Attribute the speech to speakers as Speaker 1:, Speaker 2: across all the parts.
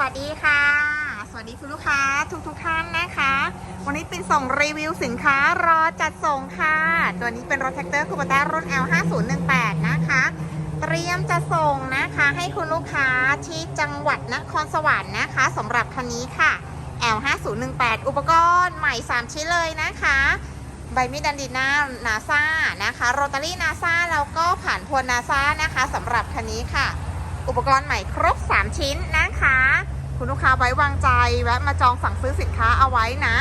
Speaker 1: วัสดีค่ะ สวัสดีคุณลูกค้าทุกทุกๆท่านนะคะ วันนี้เป็นส่งรีวิวสินค้ารอจัดส่งค่ะ ตัวนี้เป็นรถแท็กเตอร์คูปต้ารุ่น L5018 นะคะ เตรียมจะส่งนะคะ ให้คุณลูกค้าที่จังหวัดนครสวรรค์นะคะสำหรับคันนี้ค่ะ L5018 อุปกรณ์ใหม่ 3 ชิ้นเลยนะคะใบมีดันดิน่านาซานะคะ โรตารี่นาซาแล้วก็ผ่านพวนนาซานะคะสำหรับคันนี้ค่ะ อุปกรณ์ใหม่ครบ 3 ชิ้นนะคะ คุณลูกค้าไว้วางใจแวะมาจองสั่งซื้อสินค้าเอาไว้นะ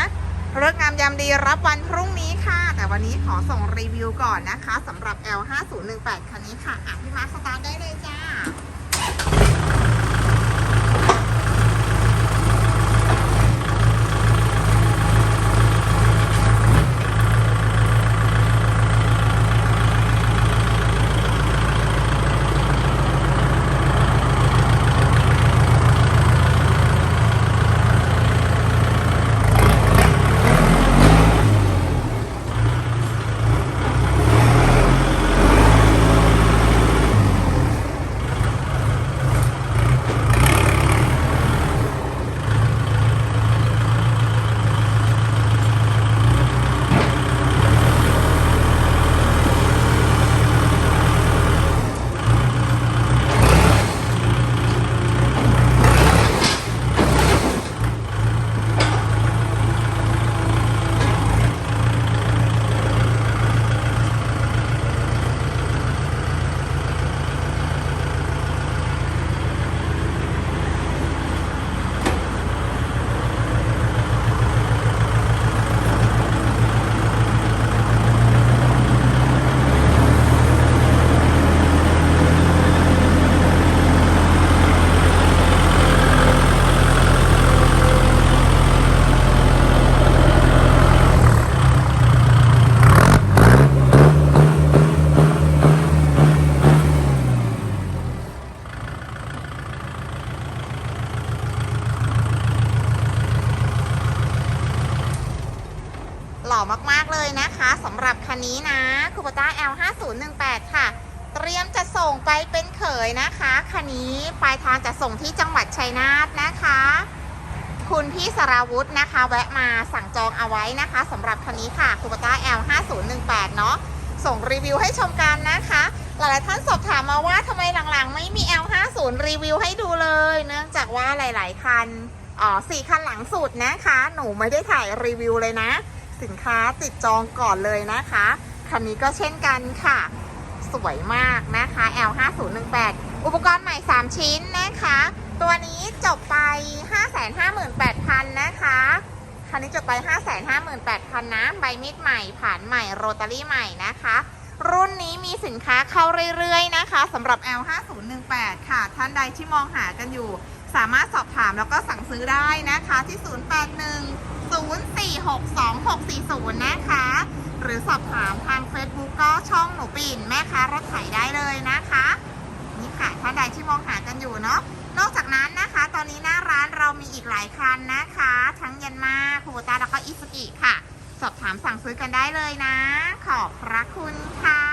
Speaker 1: เลิกงามยามดีรับวันพรุ่งนี้ค่ะ แต่วันนี้ขอส่งรีวิวก่อนนะคะสำหรับ L5018 คันนี้ค่ะอะพี่มาร์คสตาร์ทได้เลยจ้า มากๆเลยนะคะสำหรับคันนี้นะคูปต้า L5018 ค่ะ เตรียมจะส่งไปเป็นเขยนะคะคันนี้ปลายทางจะส่งที่จังหวัดชัยนาทนะคะ คุณพี่สราวุธนะคะ แวะมาสั่งจองเอาไว้นะคะสำหรับคันนี้ค่ะคูปต้า L5018 เนาะส่งรีวิวให้ชมกันนะคะ หลายๆท่านสอบถามมาว่าทำไมหลังๆ ไม่มี L50 รีวิวให้ดูเลย เนื่องจากว่าหลาย ๆ คันอ๋อสี่คันหลังสุดนะคะ หนูไม่ได้ถ่ายรีวิวเลยนะ สินค้าติดจองก่อนเลยนะคะ คันนี้ก็เช่นกันค่ะ สวยมากนะคะ L5018 อุปกรณ์ใหม่ 3 ชิ้นนะคะ ตัวนี้จบไป 558,000 นะคะ คันนี้จบไป 558,000 นะ ใบมีดใหม่ ผ่านใหม่ โรตารี่ใหม่นะคะ รุ่นนี้มีสินค้าเข้าเรื่อยๆนะคะสำหรับ L5018 ค่ะ ท่านใดที่มองหากันอยู่ สามารถสอบถามแล้วก็สั่งซื้อได้นะคะที่ 081 0462นะคะ หรือสอบถามทาง Facebook ก็ช่องหนูปิ่นแม่ค้ารถไถได้เลยนะคะ นี่ค่ะท่านใดที่มองหากันอยู่เนาะนอกจากนั้นนะคะ ตอนนี้หน้าร้านเรามีอีกหลายคันนะคะ ทั้งยันมาคูโบตาแล้วก็อิสกิค่ะ สอบถามสั่งซื้อกันได้เลยนะ ขอบพระคุณค่ะ